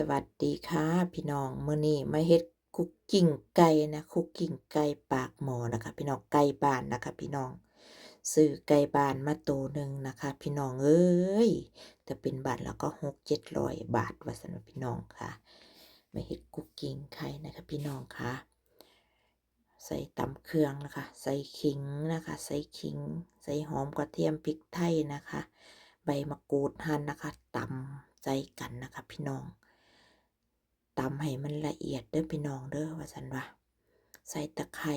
สวัสดีค่ะพี่น้องมื้อนี้มาเฮ็ดคุกกิ้งไก่นะคุกกิ้งไก่ปากหมอนะคะพี่น้องไก่บ้านนะคะพี่น้องซื้อไก่บ้านมาตัวหนึ่งนะคะ พี่น้องเอ้ยแต่เป็นบาทแล้วก็หกเจ็ดร้อยบาทว่าสันว่าพี่น้องค่ะมาเฮ็ดคุกกิ้งไข่นะคะพี่น้องค่ะใส่ตำเครื่องนะคะ ใส่ขิงนะคะ ใส่ขิง ใส่หอมกระเทียมพริกไทยนะคะ ใบมะกรูดหั่นนะคะตำใจกันนะคะ พี่น้อง ตำให้มันละเอียดเด้อพี่น้องเด้อว่าสันว่าใส่ตะไคร้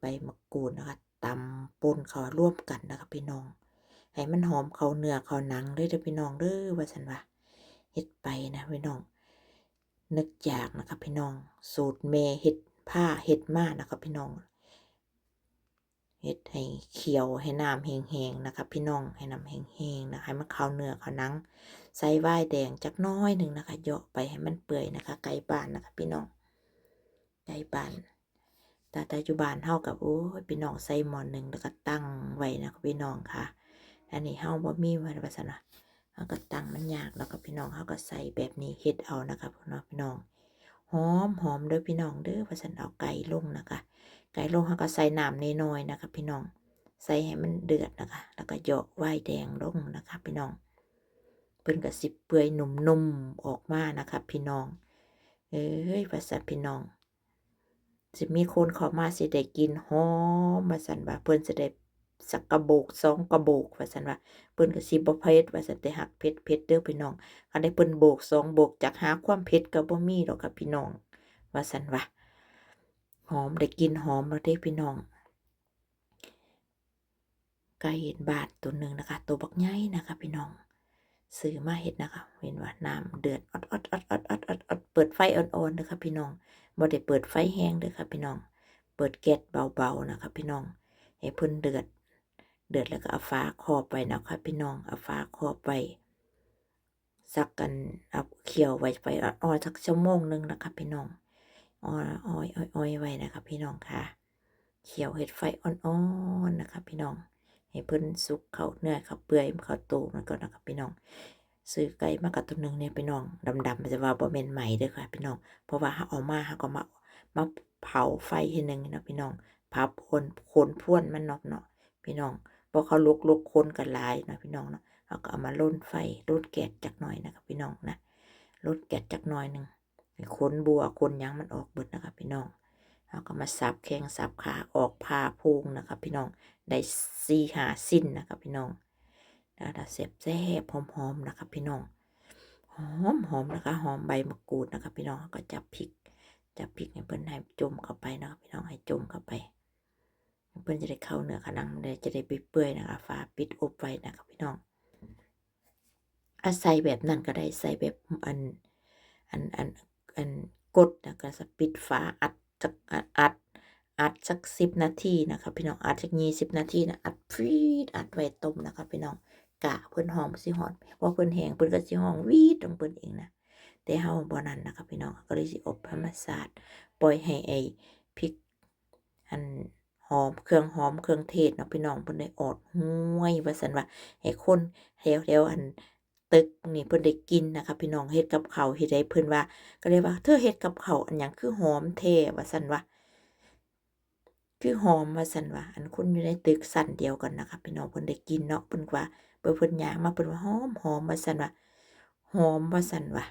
ใบมะกรูดนะคะตำปนเขาร่วมกันนะคะพี่น้องให้มันหอมเขาเนื้อเขาหนังเลยเด้อพี่น้องเด้อว่าสันว่าเฮ็ดไปนะพี่น้อง นึกอยากนะคะพี่น้อง สูตรเมเฮ็ดผ้าเฮ็ดมานะคะพี่น้อง เฮ็ดให้เขียวให้น้ำแห้งๆนะคะพี่น้องให้น้ำแห้งๆนะคะให้มันเข้าเนื้อเข้าหนังใส่ไวน์แดงจักน้อยหนึ่งนะคะเยาะไปให้มันเปื่อยนะคะ ไก่บ้านนะคะพี่น้องไก่บ้านแต่ปัจจุบันเท่ากับโอ้ยพี่น้องใส่หม้อหนึ่งแล้วก็ตั้งไว้นะคะพี่น้องค่ะ อันนี้เฮาบ่มีว้ว่าซั่นน่ะเฮาก็ตั้งมันยากแล้วก็พี่น้องเฮาก็ใส่แบบนี้เฮ็ดเอานะคะพี่น้องพี่น้องหอมหอมเด้อพี่น้องเด้อว่าซั่นเอาไก่ลงนะคะ ไก่ลงเฮาก็ใส่น้ำน้อยๆนะคะ พี่น้อง ใส่ให้มันเดือดนะคะ แล้วก็เหยาะไวน์แดงลงนะคะ พี่น้องเพิ่นก็สิเปื่อยนุ่มๆออกมานะคะพี่น้อง เอ้ยว่าซั่นพี่น้องสิมีคนเข้ามาสิได้กินหอมว่าซั่นว่าเพิ่นสิได้สักกระโบกสองกระโบกว่าซั่นว่าเพิ่นก็สิบ่เผ็ดว่าซั่นแต่หักเผ็ดเผ็ดเด้อพี่น้องคันได้เพิ่นโบกสองโบกจักหาความเผ็ดก็บ่มีดอกค่ะพี่น้อง ว่าซั่นว่า หอมได้กินหอมแล้วเด้พี่น้องไก่เห็นบาทตัวหนึ่งนะคะ ตัวบักใหญ่นะคะพี่น้องซื้อมาเห็ดนะคะ เห็นว่าน้ำเดือดอดอดอดอดอดอดอดเปิดไฟอ่อนๆนะคะพี่น้องบ่ได้เปิดไฟแห้งเด้อค่ะพี่น้อง เปิดแก๊สเบาๆนะคะพี่น้องให้เพิ่นเดือด เดือดแล้วก็เอาฟ้าครอบไว้นะคะพี่น้องเอาฟ้าครอบไว้สักกันเอาเคี่ยวไว้ไปอ่อนๆสักชั่วโมงหนึงนะคะพี่น้อง อ่อนอ้อยอ้อยไว้นะคะพี่น้องค่ะเคี่ยวเห็ดไฟอ่อนๆนะคะพี่น้องให้เพิ่นสุกเขาเนื้อเขาเปื่อยเขาโตมันก่อนนะคะพี่น้องซื้อไก่มากับตัวหนึ่งเนี่ยพี่น้องดำๆจะว่าบ่แม่นใหม่เด้อค่ะพี่น้อง เพราะว่าเฮาเอามาเฮาก็มามาเผาไฟทีหนึ่งนะพี่น้องเผาโคนโคนพ่วนมันนาะเนาะพี่น้องเพราะเขาลุกลุกคนกันหลายนะพี่น้องเนาะเฮาก็เอามาล่นไฟล่นแก๊สจักหน่อยนะคะพี่น้องนะลดแก๊สจักหน่อยหนึ่ง คนบัวคนยังมันออกเบิดนะคะพี่น้องเฮาก็มาสับแข้งสับขาออกผ้าพุงนะคะพี่น้องได้สี่หาสิ้นนะคะพี่น้องแล้วเสบแซ่บหอมๆนะคะพี่น้องหอมหอมนะคะหอมใบมะกรูดนะคะพี่น้องก็จับพริกจับพริกให้เพิ่นให้จมเข้าไปนะคะพี่น้องให้จมเข้าไป เพิ่นจะได้เข้าเนื้อขนังเลยจะได้ไปเปื่อยนะคะฝาปิดอบไว้นะคะพี่น้องอาใส่แบบนั้นก็ได้ใส่แบบอันอันอัน อันกดนะก็สปิดฝาอัดจักอัดอัดสักสิบนาทีนะคะพี่น้องอัดสักยี่สิบนาทีนะอัดฟีดอัดไว้ต้มนะคะพี่น้องกะเพิ่นหอมสิหอมเพราะเพิ่นแห้งเพิ่นก็สิหอมวีดของเพิ่นเองนะแต่เฮาบ่นั้นนะคะพี่น้องก็เลยสิอบธรรมชาติปล่อยให้ไอ้พริกอันหอมเครื่องหอมเครื่องเทศเนาะพี่น้องเพิ่นได้ออดห้วยว่าซั่นว่าให้คนแถวๆอัน ตึกนี่เพิ่นได้กินนะคะ พี่น้องเฮ็ดกับเขาเฮ็ดให้เพิ่นว่า ก็เลยว่าเธอเฮ็ดกับเขาอันหยังคือหอมแท้ว่าซั่นว่าคือหอมว่าซั่นว่าอันคนอยู่ในตึกชั้นเดียวกันนะคะพี่น้องเพิ่นได้กินเนาะเพิ่นว่าเพิ่นเพิ่นย่างมาเพิ่นว่าหอมหอมว่าซั่นว่าหอมว่าซั่นว่า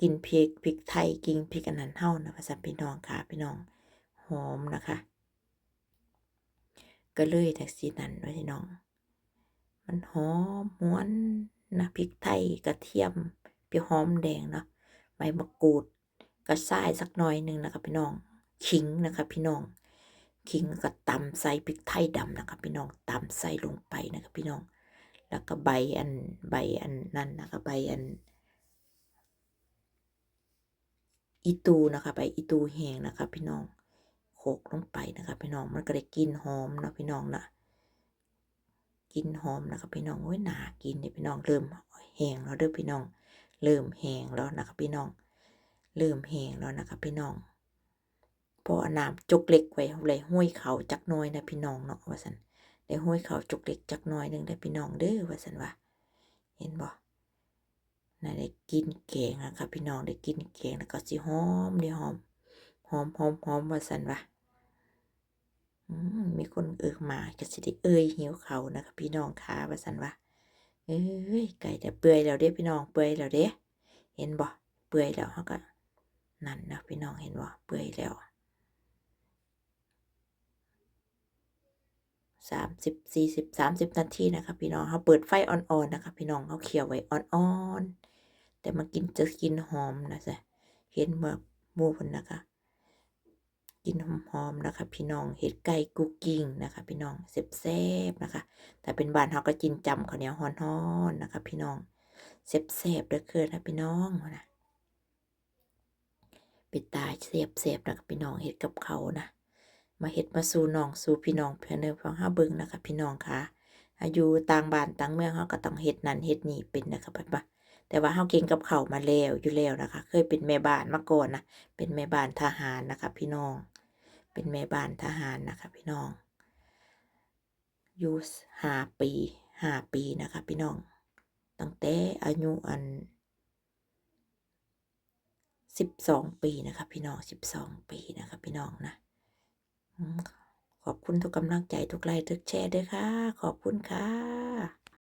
กินพริกพริกไทยกินพริกอันนั้นเฮานะว่าซั่นพี่น้องค่ะพี่น้องหอมนะคะ ก็เลยจังซี่นั่นว่าพี่น้อง มันหอมหวนนะพริกไทยกระเทียมเปรี้ยวหอมแดงเนาะใบมะกรูดกระส่ายสักหน่อยหนึ่งนะคะพี่น้องขิงนะคะพี่น้องขิงก็ตำใส่พริกไทยดำนะคะพี่น้องตำใส่ลงไปนะคะพี่น้อง แล้วก็ใบอันใบอันนั่นนะคะใบอันอีตูนะคะใบอีตูแห้งนะคะพี่น้องโขกลงไปนะคะพี่น้องมันก็ได้กลิ่นหอมนะพี่น้องนะ กินหอมนะคะพี่น้องโอ้ยหนากินเนี่ยพี่น้องเริ่มแห้งแล้วเด้อพี่น้อง เริ่มแห้งแล้วนะคะพี่น้อง เริ่มแห้งแล้วนะคะพี่น้องพออาน้ำจกเล็กไว้เลยห้วยเขาจักน้อยนะพี่น้องเนาะว่าสันได้ห้วยเขาจกเล็กจักน้อยหนึ่งได้อพี่น้องเด้อว่าสันว่าเห็นบ่น่าได้กินแกงนะคะพี่น้องได้กินแกงแล้วก็สิหอมได้หอมหอมหอมหอมว่าสันวะอื มีคนเอิกมาก็สิได้เอ้ยหิวเขานะคะพี่น้องขาว่าสันวะเอ้ยไก่แต่เปื่อยแล้วเด้พี่น้องเปื่อยแล้วเด้เห็นบ่เปื่อยแล้วเขาก็นั่นนะพี่น้องเห็นบ่เปื่อยแล้วสามสิบสี่สิบสามสิบนาทีนะคะพี่น้องเขาเปิดไฟอ่อนๆนะคะพี่น้องเขาเคี่ยวไว้อ่อนๆแต่มากินจะกินหอมนะจ๊ะเห็นเมื่อหมูพนนะคะ กินหอมๆนะคะ พี่น้องเห็ดไก่กุกกิ้งนะคะ พี่น้องแซ่บๆนะคะแต่เป็นบ้านเขาก็กินจำข้าวเหนียวฮ้อนๆนะคะ พี่น้องแซ่บๆเด้อเกินนะพี่น้องนะเป็นตายเสียบๆนะคะพี่น้องเห็ดกับเขานะ มาเห็ดมาสู่น้องสู่พี่น้องเพื่อนเดิมฟังห้าเบิ่งนะคะพี่น้องค่ะอายุต่างบ้านต่างเมืองเขาก็ต้องเฮ็ดนั่นเฮ็ดนี่เป็นนะคะพ่อแต่ว่าเขาเก่งกับเขามาแล้วอยู่แล้วนะคะ เคยเป็นแม่บ้านมาก่อนนะเป็นแม่บ้านทหารนะคะ พี่น้อง เป็นแม่บ้านทหารนะคะพี่น้องอยู่ห้าปีห้าปีนะคะพี่น้อง ตั้งแต่อายุอันสิบสองปีนะคะพี่น้องสิบสองปีนะคะพี่น้องนะขอบคุณทุกกำลังใจทุกไลค์ทุกแชร์ด้วยค่ะ ขอบคุณค่ะ